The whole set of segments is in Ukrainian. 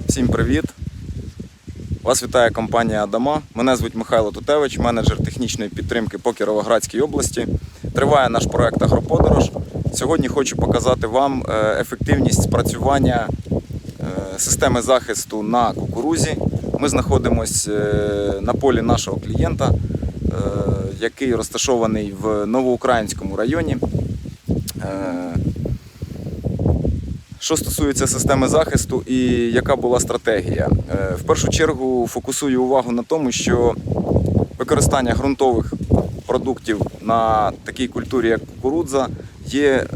Всім привіт! Вас вітає компанія Адама. Мене звуть Михайло Тутевич, менеджер технічної підтримки по Кіровоградській області. Триває наш проект Агроподорож. Сьогодні хочу показати вам е, ефективність спрацювання е, системи захисту на кукурузі. Ми знаходимося на полі нашого клієнта, е, який розташований в Новоукраїнському районі. Що стосується системи захисту і яка була стратегія, Е, в першу чергу фокусую увагу на тому, що використання ґрунтових продуктів на такій культурі, як кукурудза, є, е,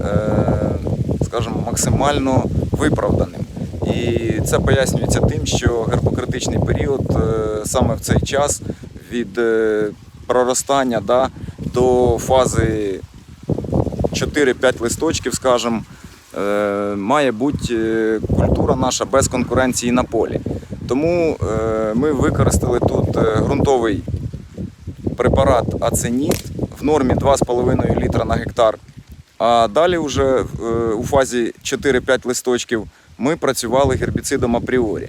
скажімо, максимально виправданим. І це пояснюється тим, що герпокритичний період е, саме в цей час від проростання да, до фази 4-5 листочків, скажімо, має бути е, культура наша без конкуренції на полі. Тому е, ми використали тут е, ґрунтовий препарат Аценіт в нормі 2,5 літра на гектар. А далі вже е, у фазі 4-5 листочків ми працювали гербіцидом апріорі.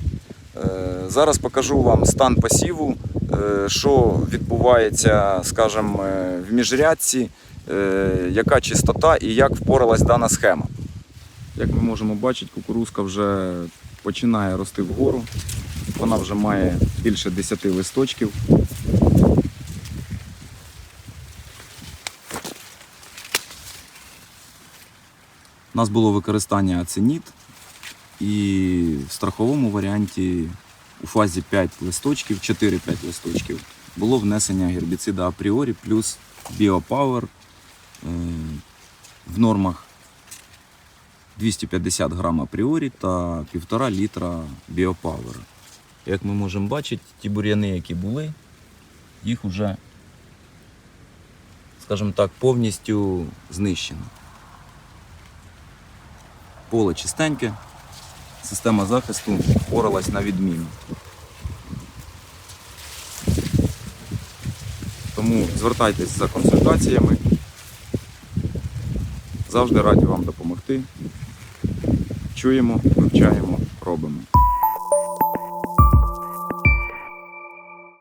Е, Зараз покажу вам стан посіву, е, що відбувається, скажімо, е, в міжрядці, е, яка чистота і як впоралась дана схема. Як ми можемо бачити, кукурузка вже починає рости вгору. Вона вже має більше 10 листочків. У нас було використання аценіт і в страховому варіанті у фазі 5 листочків, 4-5 листочків, було внесення гербіцида апріорі плюс біопауер е, в нормах 250 грам апріорі та 1,5 літра біопауера. Як ми можемо бачити, ті бур'яни, які були, їх вже, скажімо так, повністю знищено. Поле чистеньке, система захисту впоралась на відміну. Тому звертайтесь за консультаціями. Завжди раді вам допомогти. Чуємо, вивчаємо.